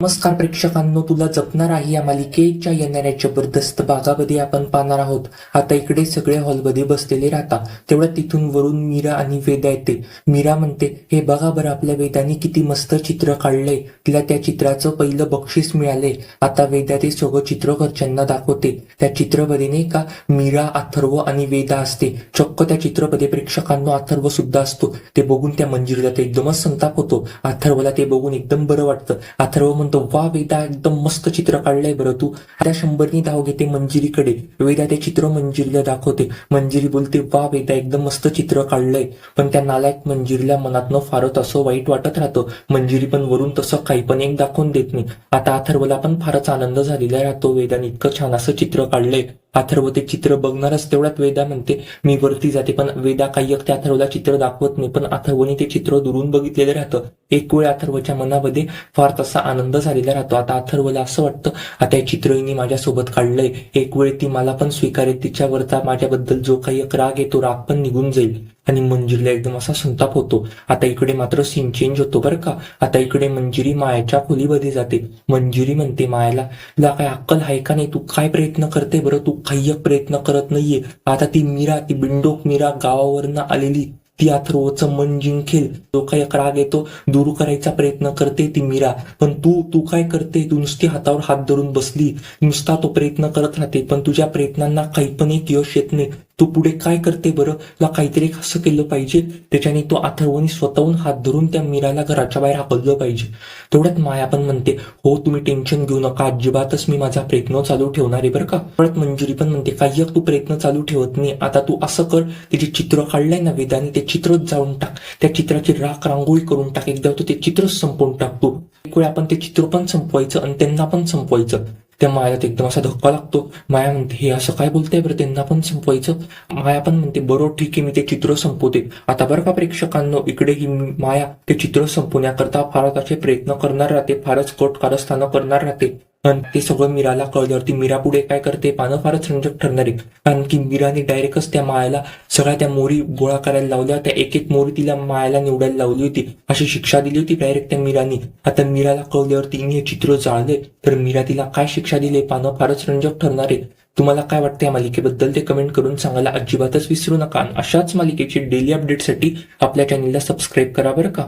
नमस्कार प्रेक्षकांनो तुला जपणार आहे या मालिकेच्या येणाऱ्या जबरदस्त भागामध्ये आपण पाहणार आहोत. आता इकडे सगळे हॉलमध्ये बसलेले राहतात. तेवढ्या तिथून वरून मीरा आणि वेदा येते. मीरा म्हणते हे बघा बरं आपल्या वेदाने किती मस्त चित्र काढलंय. तिला त्या चित्राचं पहिलं बक्षीस मिळाले आता वेदा ते सगळं चित्र घरच्यांना दाखवते. त्या चित्रमध्ये नाही का मीरा अथर्व आणि वेदा असते. चक्क त्या चित्रमध्ये प्रेक्षकांनो अथर्व सुद्धा असतो. ते बघून त्या मंजिरीला ते एकदमच संताप होतो. अथर्वला ते बघून एकदम बरं वाटतं. अथर्व म्हणतो वा वेदा एकदम मस्त चित्र काढलंय बरं तू. त्या शंभरनी धाव घेते मंजिरीकडे. वेदा ते चित्र मंजिरीला दाखवते. मंजिरी बोलते वा वेदा एकदम मस्त चित्र काढलंय. पण त्या नालायक मंजिरीला मनातनं फारच असं वाईट वाटत राहतं. मंजिरी पण वरून तसं काही पण एक दाखवून देत नाही. आता अथर्वला पण फारच आनंद झालेला राहतो. वेदाने इतकं छान असं चित्र काढलंय. अथर्व ते चित्र बघणारच तेवढ्यात वेदा म्हणते मी वरती जाते पण वेदा काही ते त्या अथर्वला चित्र दाखवत नाही पण अथर्वने ते चित्र दुरून बघितलेलं राहतं. एक वेळ अथर्वच्या मनामध्ये फार तसा आनंद झालेला राहतो. आता अथर्वला असं वाटतं आता हे चित्र हिने माझ्यासोबत काढलंय. एक वेळ ती मला पण स्वीकारेल. तिच्यावरचा माझ्याबद्दल जो काही एक राग आहे तो राग पण निघून जाईल. आणि मंजिरीला एकदम असा संताप होतो. आता इकडे मात्र सीन चेंज होतो बरं का. आता इकडे मंजिरी मायाच्या खोलीमध्ये जाते. मंजिरी म्हणते मायाला तुला काय अक्कल आहे का नाही? तू काय प्रयत्न करते बरं? तू काही प्रयत्न करत नाहीये. आता ती मीरा ती बिंडोक मीरा गावावरनं आलेली. ती अथर्वचं मन जिंकेल जो काही एक राग येतो. दूर करायचा प्रयत्न करते ती मीरा. पण तू तू काय करते? तू नुसती हातावर हात धरून बसली. नुसता तो प्रयत्न करत राहते. पण तुझ्या प्रयत्नांना काही पण एक यश येत नाही. तू पुढे काय करते बरं? तुला काहीतरी असं केलं पाहिजे. त्याच्याने तो अथर्वनी स्वतःहून हात धरून त्या मीराला घराच्या बाहेर हाकललं पाहिजे. तेवढ्यात माया पण म्हणते हो तुम्ही टेन्शन घेऊ नका. अजिबातच मी माझा प्रयत्न चालू ठेवणार आहे बरं का. परत मंजुरी पण म्हणते काही तू प्रयत्न चालू ठेवत नाही. आता तू असं कर ते जे चित्र काढलंय ना वेदाने ते चित्रच जाऊन टाक. त्या चित्राची राख रांगोळी करून टाक. एकदा तू ते चित्रच संपवून टाक तू. एक वेळ आपण ते चित्र पण संपवायचं आणि त्यांना पण संपवायचं. त्या मायाला एकदम असा धक्का लागतो. माया म्हणते हे असं काय बोलतंय बरं? त्यांना पण संपवायचं. माया पण म्हणते बरोबर ठीक आहे मी ते चित्र संपवते. आता बरं का प्रेक्षकांनो इकडे ही माया ते चित्र संपवण्याकरता फारच असे प्रयत्न करणार राहते फारच कट कारस्थानं करणार राहते. आणि ते सगळं मीराला कळल्यावरती मीरा पुढे काय करते? पानं फारच रंजक ठरणार आहे. कारण की मीराने डायरेक्टच त्या मायाला सगळ्या त्या मोरी गोळा करायला लावल्या. त्या एक एक मोरी तिला मायाला निवडायला लावली होती. अशी शिक्षा दिली होती डायरेक्ट त्या मीराने. आता मीराला कळल्यावर तिने हे चित्र जाळले तर मीरा तिला काय शिक्षा दिली? पानं फारच रंजक ठरणार आहे. तुम्हाला काय वाटतं या मालिकेबद्दल ते कमेंट करून सांगायला अजिबातच विसरू नका. अशाच मालिकेची डेली अपडेटसाठी आपल्या चॅनलला सबस्क्राईब करा बरं का?